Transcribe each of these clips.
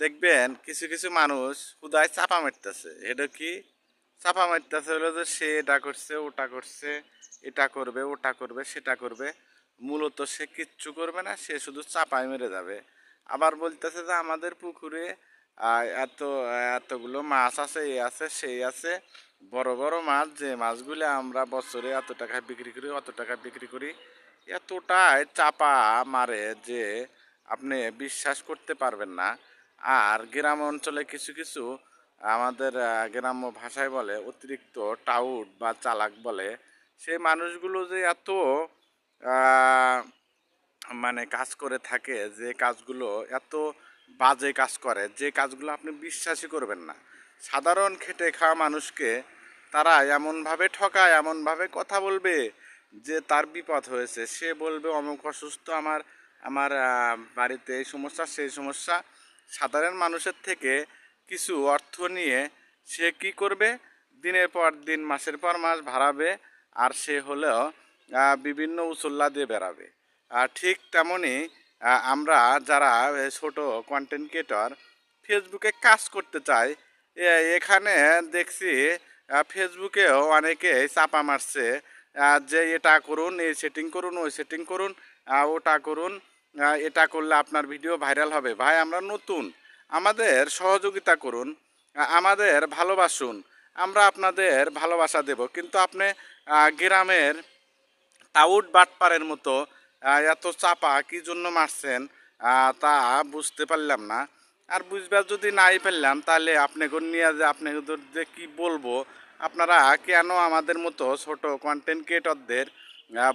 দেখবেন কিছু কিছু মানুষ হুদায় চাপা মারতেছে। এটা কি? চাপা মারতেছে হলো যে সে এটা করছে, ওটা করছে, এটা করবে, ওটা করবে, সেটা করবে। মূলত সে কিচ্ছু করবে না, সে শুধু চাপাই মেরে যাবে। আবার বলতেছে যে আমাদের পুকুরে এত, এতগুলো মাছ আছে এই আছে, সেই আছে। বড় বড় মাছ, যে মাছগুলো আমরা বছরে এত টাকা বিক্রি করি, অত টাকা বিক্রি করি, এতটাই চাপা মারে যে আপনি বিশ্বাস করতে পারবেন না। আর গ্রাম অঞ্চলে কিছু কিছু আমাদের গ্রাম্য ভাষায় বলে, অতিরিক্ত টাউট বা চালাক বলে। সেই মানুষগুলো যে এত মানে কাজ করে থাকে, যে কাজগুলো এত বাজে কাজ করে, যে কাজগুলো আপনি বিশ্বাসই করবেন না। সাধারণ খেটে খাওয়া মানুষকে তারা এমনভাবে ঠকায়, এমনভাবে কথা বলবে যে তার বিপদ হয়েছে। সে বলবে, অমুক অসুস্থ, আমার আমার বাড়িতে এই সমস্যা, সেই সমস্যা। সাধারণ মানুষের থেকে কিছু অর্থ নিয়ে সে কি করবে? দিনের পর দিন, মাসের পর মাস ভাড়াবে আর সে হলেও বিভিন্ন উচল্লা দিয়ে বেড়াবে। ঠিক তেমনই আমরা যারা ছোট কন্টেন্ট ক্রিয়েটর ফেসবুকে কাজ করতে চাই এখানে দেখছি ফেসবুকেও অনেকে চাপা মারছে যে এটা করুন, এই সেটিং করুন, ওই সেটিং করুন ওটা করুন। এটা করলে আপনার ভিডিও ভাইরাল হবে। ভাই, আমরা নতুন। আমাদের সহযোগিতা করুন আমাদের ভালোবাসুন, আমরা আপনাদের ভালোবাসা দেব। কিন্তু আপনি গ্রামের টাউট বাটপারের মতো এত চাপা কি জন্য মারছেন তা বুঝতে পারলাম না। আর বুঝবার যদি নাই পারলাম তাহলে আপনাকে নিয়ে যে আপনাকে যে কি বলব? আপনারা কেন আমাদের মতো ছোট কন্টেন্ট ক্রিয়েটরদের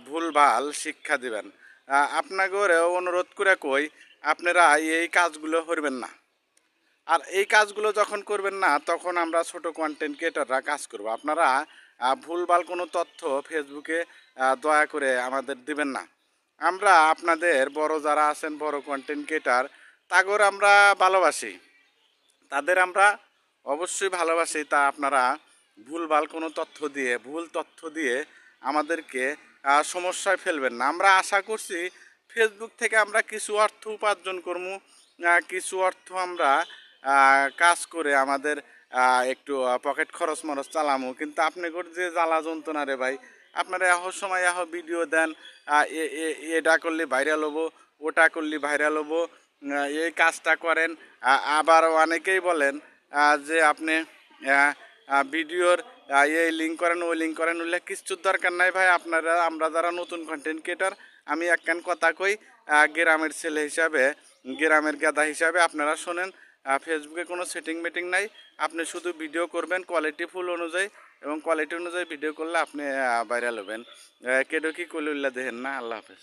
ভুলভাল শিক্ষা দিবেন? আহ, আপনাকে অনুরোধ করে কই আপনারা এই কাজগুলো করবেন না। আর এই কাজগুলো যখন করবেন না তখন আমরা ছোট কন্টেন্ট ক্রিয়েটাররা কাজ করব। আপনারা ভুলভাল কোনো তথ্য ফেসবুকে দয়া করে আমাদের দিবেন না। আমরা আপনাদের বড় যারা আছেন বড় কন্টেন্ট ক্রিয়েটার তাগর আমরা ভালোবাসি। তাদের আমরা অবশ্যই ভালোবাসি। তা আপনারা ভুলভাল কোনো তথ্য দিয়ে ভুল তথ্য দিয়ে আমাদেরকে সমস্যায় ফেলবেন না। আমরা আশা করছি ফেসবুক থেকে আমরা কিছু অর্থ উপার্জন করব। কিছু অর্থ আমরা কাজ করে আমাদের একটু পকেট খরচ মরচ চালামু। কিন্তু আপনি করে যে জ্বালা যন্ত্রণা রে ভাই, আপনারা এহ সময় এহ ভিডিও দেন এটা করলে ভাইরাল হব, ওটা করলে ভাইরাল হব এই কাজটা করেন। আবার অনেকেই বলেন যে আপনি ভিডিওর এই লিঙ্ক করেন, ওই লিঙ্ক করেন, ওইলে কিছুর দরকার নাই ভাই। আপনারা, আমরা যারা নতুন কন্টেন্ট ক্রিয়েটার আমি একখান কথা কই গ্রামের ছেলে হিসাবে, গ্রামের গাদা হিসাবে আপনারা শোনেন ফেসবুকে কোনো সেটিং মিটিং নাই। আপনি শুধু ভিডিও করবেন কোয়ালিটি ফুল অনুযায়ী, এবং কোয়ালিটি অনুযায়ী ভিডিও করলে আপনি ভাইরাল হবেন। কেডো কি কলিউল্লা দেখেন না, আল্লাহ হাফেজ।